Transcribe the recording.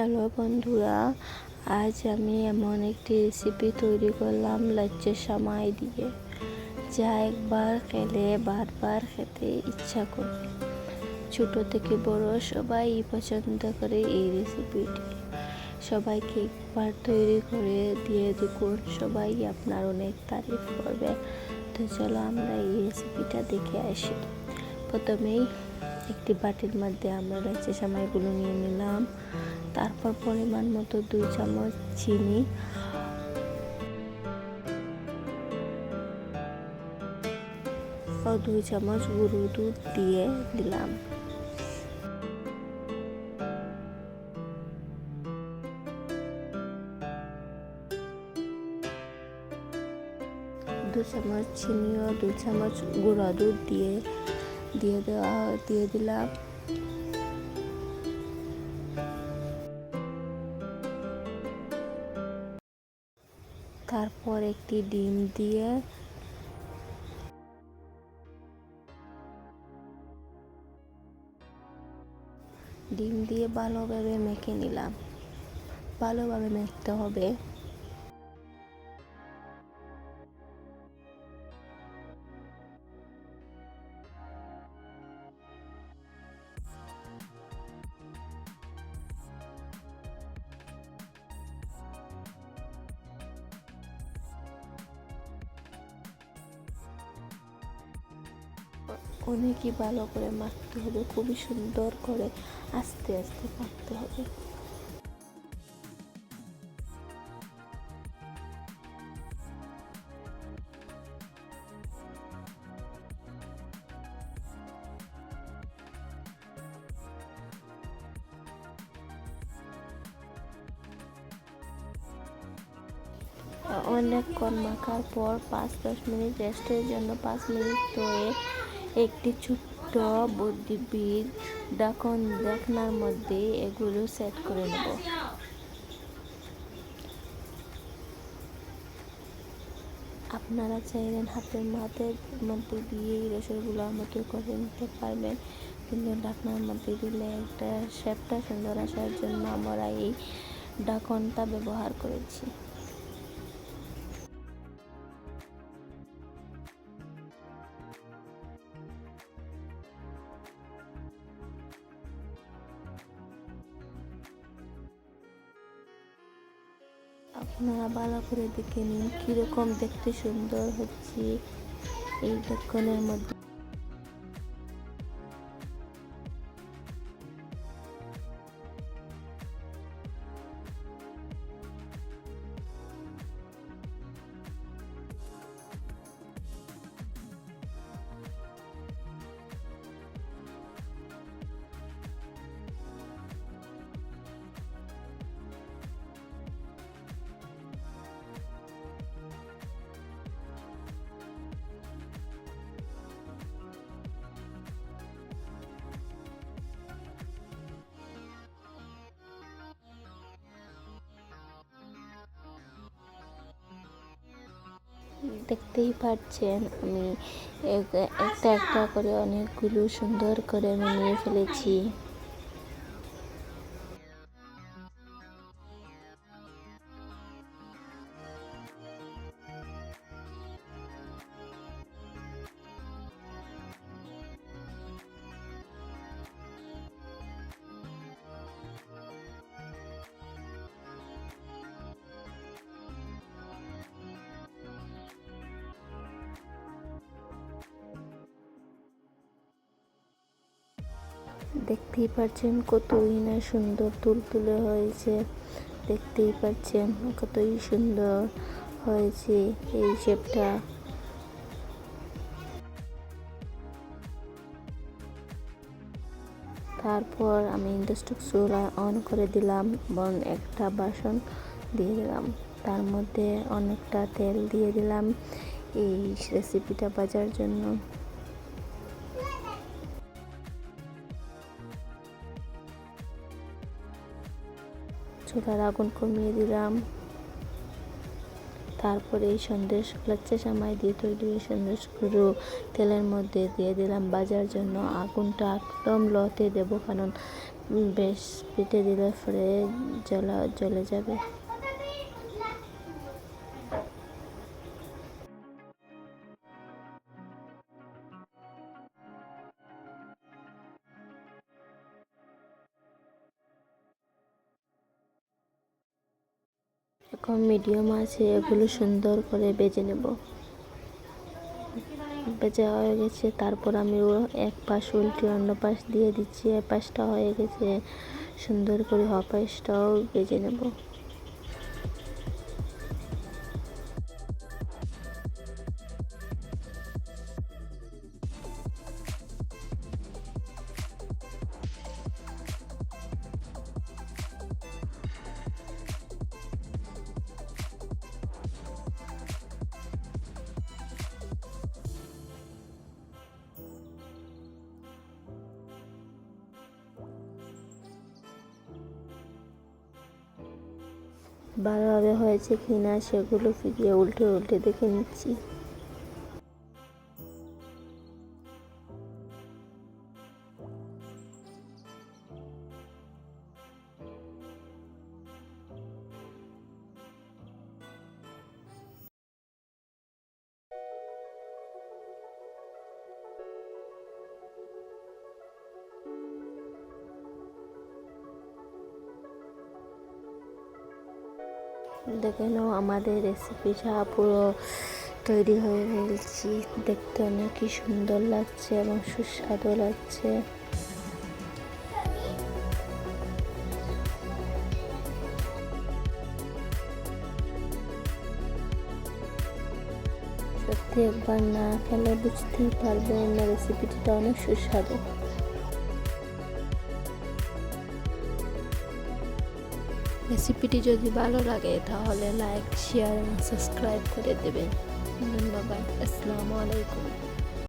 Hello বন্ধুরা, আজ আমি এমন একটি রেসিপি তৈরি করলাম লাচ্চের সামাই দিয়ে, যা একবার খেলে বারবার খেতে ইচ্ছা করে ছোট থেকে বড় সবাই পছন্দ করে এই রেসিপিটি সবাইকে একবার তৈরি করে দিয়ে দেখুন, সবাই আপনার অনেক তারিফ করবে। তো চলো আমরা এই রেসিপিটা দেখে আসি। প্রথমেই একটি বাটির মধ্যে আমরা লাচ্চা সামাইগুলো নিয়ে নিলাম। তারপর পরিমাণ মতো দুই চামচ চিনি। ও দুই চামচ গরুর দুধ দিয়ে দিলাম। দু চামচ চিনি ও দু চামচ গুঁড়া দুধ দিয়ে দিয়ে দেওয়া, দিয়ে দিলাম। তারপর একটি ডিম দিয়ে ডিম দিয়ে ভালোভাবে মেখে নিলাম। ভালোভাবে মেখতে হবে। অনেকই ভালো করে মাখতে হবে, খুবই সুন্দর করে আস্তে আস্তে মাখতে হবে। অনেকক্ষণ মাখার পর পাঁচ দশ মিনিট রেস্টের জন্য পাঁচ মিনিট ধরে একটি ছোট্ট বুদ্ধিবীর ডাকন দেখনার মধ্যে এগুলো সেট করে নেব। আপনারা চাইলেন হাতের মাথার মধ্যে দিয়ে এই রসগোল্লার মতো করে নিতে পারবেন, কিন্তু ডাকনার মধ্যে দিলে একটা শেপটা সুন্দর আসার জন্য আমরা এই ডাকনটা ব্যবহার করেছি। আপনারা ভালো করে দেখে নিন কীরকম দেখতে সুন্দর হচ্ছে এই দক্ষণের মধ্যে। দেখতেই পাচ্ছেন আমি। একটা একটা করে অনেকগুলো সুন্দর করে নিয়ে ফেলেছি। দেখতেই পাচ্ছেন কতই না সুন্দর, তুলতুলে হয়েছে। দেখতেই পাচ্ছেন কতই সুন্দর হয়েছে এই শেপটা। তারপর আমি ইন্ডাস্ট্রিক চুলা অন করে দিলাম এবং একটা বাসন দিয়ে দিলাম। তার মধ্যে অনেকটা তেল দিয়ে দিলাম এই রেসিপিটা বাজার জন্য। চুলার আগুন কমিয়ে দিলাম। তারপরে এই সন্দেশ লাচ্চা সামাই দিয়ে তৈরি এই সন্দেশগুলো তেলের মধ্যে দিয়ে দিলাম। বাজার জন্য আগুনটা একদম লতে দেবো, কারণ বেশ পিঠে দিলে ফ্রে জ্বলা, জ্বলে যাবে। এখন মিডিয়াম আছে, এগুলো সুন্দর করে বেজে নেব। বেজে হয়ে গেছে, তারপর আমি এক পাশ উল্টে অন্য পাশ দিয়ে দিচ্ছি, এ পাশটা হয়ে গেছে। সুন্দর করে হ পাশটাও বেজে নেব। ভালোভাবে হয়েছে কি না সেগুলো ফিরিয়ে উল্টে উল্টে দেখে নিচ্ছি। দেখে নাও আমাদের রেসিপিটা পুরো তৈরি হয়ে ফেলছি দেখতে অনেকই সুন্দর লাগছে এবং সুস্বাদু লাগছে। সত্যি একবার না খেলে বুঝতেই পারবেন না রেসিপিটা অনেক সুস্বাদু। রেসিপিটি যদি ভালো লাগে তাহলে লাইক শেয়ার এবং সাবস্ক্রাইব করে দেবেন। ধন্যবাদ। আসসালামু আলাইকুম।